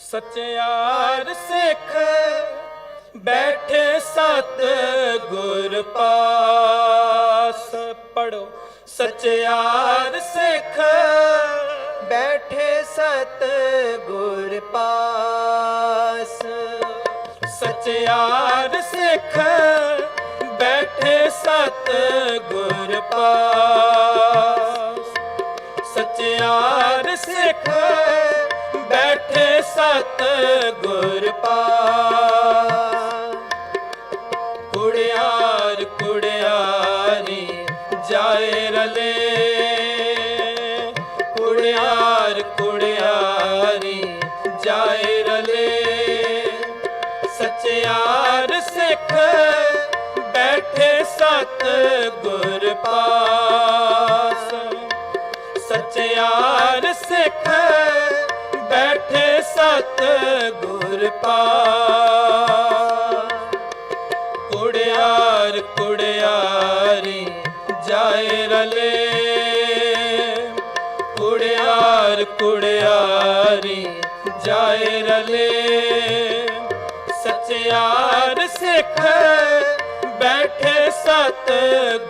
ਸਚਿਆਰ ਸਿੱਖ ਬੈਠੇ ਸਤ ਗੁਰ ਪਾਸ ਪੜੋ ਸਚਿਆਰ ਸਿੱਖ ਬੈਠੇ ਸਤ ਗੁਰ ਪਾਸ ਸਚਿਆਰ ਸਿੱਖ ਗੁਰ ਪਾਸ ਕੁੜਿਆਰ ਕੁੜਿਆਰੀ ਜਾਏ ਰਲੇ। ਕੁੜਿਆਰ ਕੁੜਿਆਰੀ ਜਾਏ ਰਲੇ। ਸਚਿਆਰ ਸਿੱਖ ਬੈਠੇ ਸਤ ਗੁਰ ਪਾਸ। ਸਚਿਆਰ ਸਿੱਖ ਸਤ ਗੁਰ ਪਾਸ ਕੁੜਿਆਰ ਕੁੜਿਆਰੀ ਜਾਏ ਰਲੇ। ਕੁੜਿਆਰ ਕੁੜਿਆਰੀ ਜਾਏ ਰਲੇ। ਸਚਿਆਰ ਸਿੱਖ ਬੈਠੇ ਸਤ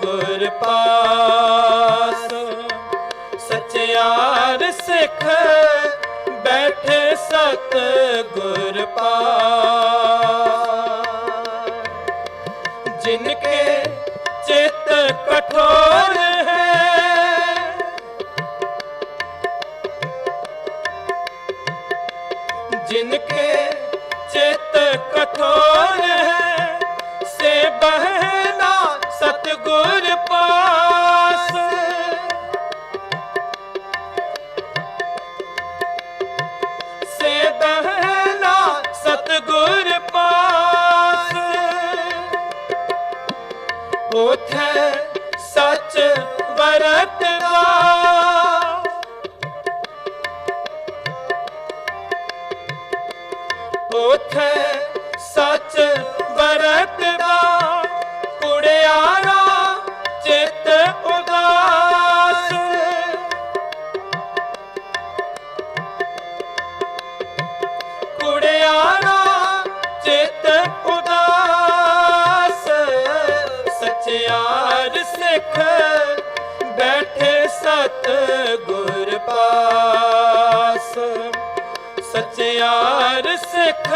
ਗੁਰ ਪਾਸ ਸਚਿਆਰ ਸਿੱਖ ਸਤ ਗੁਰ ਪਾਰ। ਕਠੋਰ ਹੈ। ਜਿਨ ਕੇ ਕਠੋਰ ਹੈ ਸੇ ਬਹਿ ਉਥੇ ਸੱਚ ਵਰਤਦਾ ਉਥੇ ਸੱਚ ਵਰਤਦਾ ਕੁੜਿਆਰਾ ਚਿਤ ਉਦਾਸ। ਕੁੜਿਆਰਾ ਚਿਤ ਸਿੱਖ ਬੈਠੇ ਸਤ ਗੁਰ ਪਾਸ ਸਚਿਆਰ ਸਿੱਖ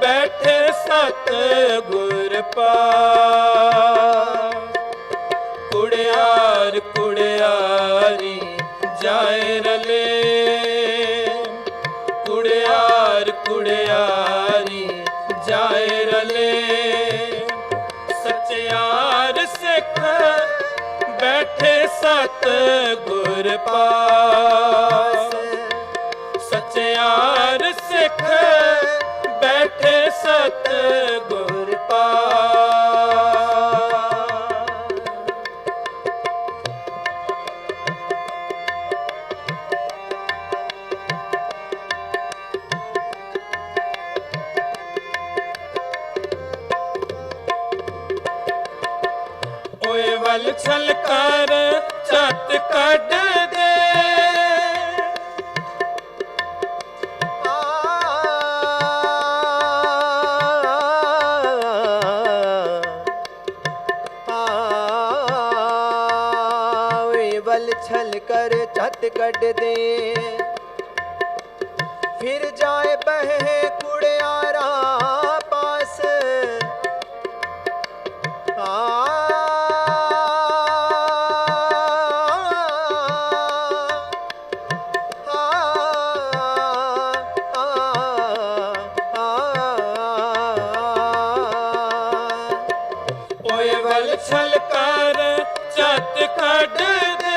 ਬੈਠੇ ਸਤ ਗੁਰ ਪਾਸ। ਕੁੜਿਆਰ ਕੁੜਿਆਰੀ ਸਤ ਗੁਰ ਪਾਸ ਸਚਿਆਰ ਸਿੱਖ ਬੈਠੇ ਸਤ ਗੁਰ ਪਾਸ ਓਏ ਵੱਲ ਛਲ ਕਰ ਛੱਤ ਕੱਢ ਦੇ। ਆਵੇ ਵਲ ਛਲ ਕਰ, ਛੱਤ ਕੱਢ ਦੇ। ਫਿਰ ਜਾਏ ਬਹਿ ਕੁੜਿਆਰਾ ਪਾਸ। ਓਏ ਵੱਲ ਛਲ ਕਰ ਛੱਤ ਕੱਢ ਦੇ।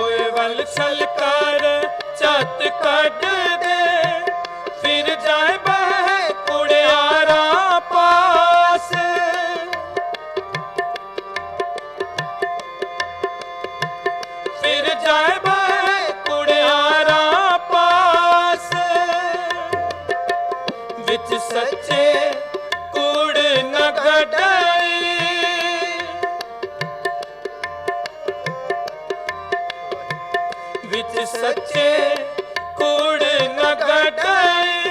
ਓਏ ਵੱਲ ਛਲ ਕਰ ਛੱਤ ਕੱਢ ਸਚ ਸੱਚੇ ਕੂੜ ਨ ਘਟਾਏ।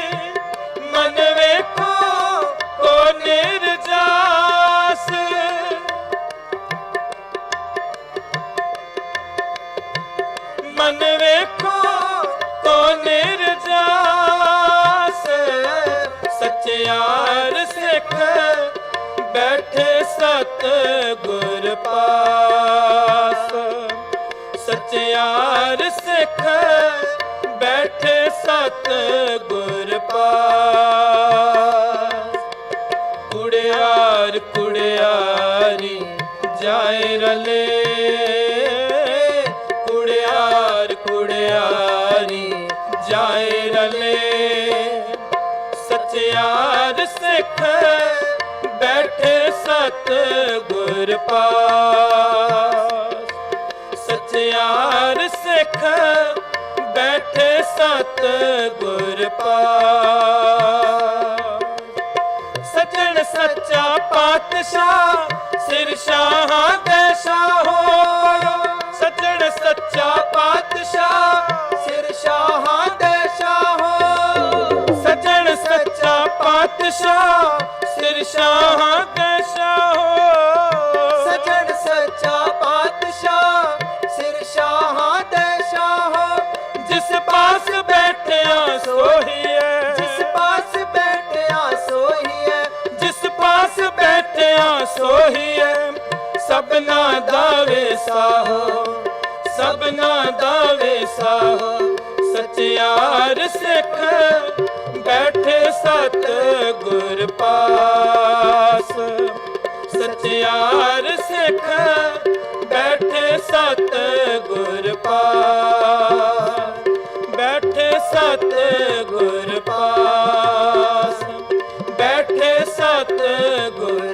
ਮਨ ਵੇਖੋ ਕੋ ਨਿਰਜਾਸ। ਮਨ ਵੇਖੋ ਕੋ ਨਿਰਜਾਸ। ਸਚਿਆਰ ਸਿੱਖ ਬੈਠੇ ਸਤ ਗੁਰ ਪਾਸ। ਸਚਿਆਰ ਸਿੱਖ ਬੈਠੇ ਸਤ ਗੁਰ ਪਾਸ ਕੁੜਿਆਰ ਕੁੜਿਆਰੀ ਜਾਏ ਰਲੇ। ਕੁੜਿਆਰ ਕੁੜਿਆਰੀ ਜਾਏ ਰਲੇ। ਸਚਿਆਰ ਸਿੱਖ ਬੈਠੇ ਸਤ ਗੁਰ ਪਾਸ ਸਤ ਗੁਰ ਪਾਸ ਸਜਣ ਸੱਚਾ ਪਾਤਸ਼ਾਹ, ਸਿਰ ਸ਼ਾਹਾਂ ਦੇ ਸ਼ਾਹੋ ਸਜਣ ਸੱਚਾ ਪਾਤਸ਼ਾਹ, ਸਿਰ ਸ਼ਾਹਾਂ ਦੇ ਸ਼ਾਹੋ ਸਜਣ ਸੱਚਾ ਪਾਤਸ਼ਾਹ, ਸਿਰ ਸ਼ਾਹਾਂ ਦੇ ਸ਼ਾਹੋ ਮਿਲਿਆ ਸੋਹੀਐ, ਸਭਨਾ ਦਾਵੇ ਸਾਹੋ ਸਭਨਾ ਦਾਵੇ ਸਾਹੋ ਸਚਿਆਰ ਸਿੱਖ ਬੈਠੇ ਸਤ ਗੁਰ ਪਾਸ। ਸਚਿਆਰ ਸਿੱਖ ਬੈਠੇ ਸਤ ਗੁਰ ਪਾਸ। ਬੈਠੇ ਸਤ ਗੁਰ ਪਾਸ, ਬੈਠੇ ਸਤ ਗੁਰ